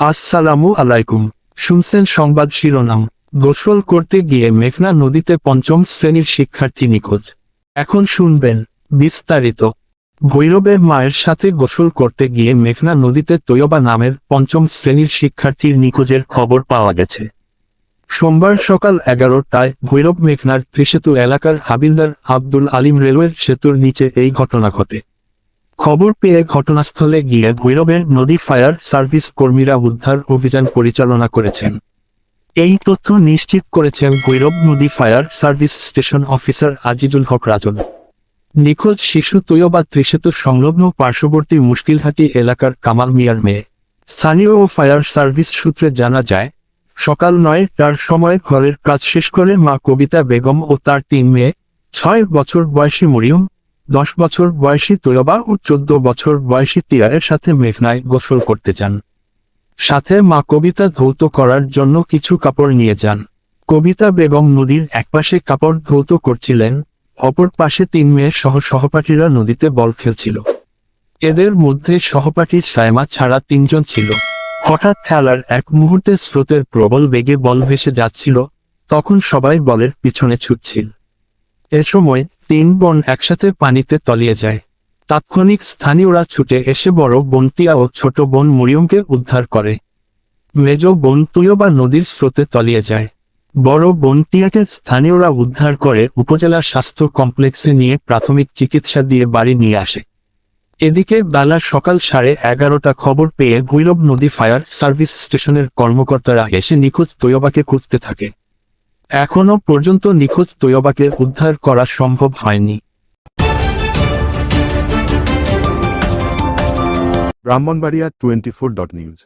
আসসালামু আলাইকুম। শুনছেন সংবাদ শিরোনাম। গোসল করতে গিয়ে মেঘনা নদীতে পঞ্চম শ্রেণির শিক্ষার্থী নিখোঁজ। এখন শুনবেন বিস্তারিত। ভৈরবে মায়ের সাথে গোসল করতে গিয়ে মেঘনা নদীতে তৈয়বা নামের পঞ্চম শ্রেণির শিক্ষার্থীর নিখোঁজের খবর পাওয়া গেছে। সোমবার সকাল এগারোটায় ভৈরব মেঘনার ত্রিসেতু এলাকার হাবিলদার আব্দুল আলিম রেলওয়ের সেতুর নিচে এই ঘটনা ঘটে। খবর পেয়ে ঘটনাস্থলে গিয়ে ভৈরবের নদী ফায়ার সার্ভিস কর্মীরা উদ্ধার অভিযান পরিচালনা করেছেন। এই তথ্য নিশ্চিত করেছেন ভৈরব নদী fire service station officer Azizul Haque Rajan. নিখোঁজ শিশু তৈয়বা ত্রিসেতু সংলগ্ন পার্শ্ববর্তী মুশকিলহাটি এলাকার কামাল মিয়ার মেয়ে। স্থানীয় ও ফায়ার সার্ভিস সূত্রে জানা যায়, সকাল নয়টার সময় ঘরের কাজ শেষ করে মা কবিতা বেগম ও তার তিন মেয়ে, ছয় বছর বয়সী মরিয়ম দশ বছর বয়সী তৈয়বা ও চোদ্দ বছর বয়সী তিয়ারের সাথে মেঘনায় গোসল করতে যান সাথে মা কবিতা ধৌত করার জন্য কিছু কাপড় নিয়ে যান। কবিতা বেগম নদীর একপাশে কাপড় ধৌত করছিলেন, অপর পাশে তিন মেয়ে সহ সহপাঠীরা নদীতে বল খেলছিল। এদের মধ্যে সহপাঠী সায়মা ছাড়া তিনজন ছিল। হঠাৎ খেলার এক মুহূর্তে স্রোতের প্রবল বেগে বল ভেসে যাচ্ছিল, তখন সবাই বলের পিছনে ছুটছিল। এ সময় তিন বোন একসাথে পানিতে তলিয়ে যায়। তাৎক্ষণিক স্থানীয়রা ছুটে এসে বড় বোন তিয়া ও ছোট বোন মরিয়মকে উদ্ধার করে। মেজ বোন তুয়বা নদীর স্রোতে তলিয়ে যায়। বড় বোন টিয়াকে স্থানীয়রা উদ্ধার করে উপজেলা স্বাস্থ্য কমপ্লেক্সে নিয়ে প্রাথমিক চিকিৎসা দিয়ে বাড়ি নিয়ে আসে। এদিকে বেলা সকাল সাড়ে এগারোটা খবর পেয়ে ভৈরব নদী ফায়ার সার্ভিস স্টেশনের কর্মকর্তারা এসে নিখোঁজ তৈয়বাকে খুঁজতে থাকে। এখনও পর্যন্ত নিখোঁজ তৈয়বাকে উদ্ধার করা সম্ভব হয়নি। Brahmanbaria twenty four dot news.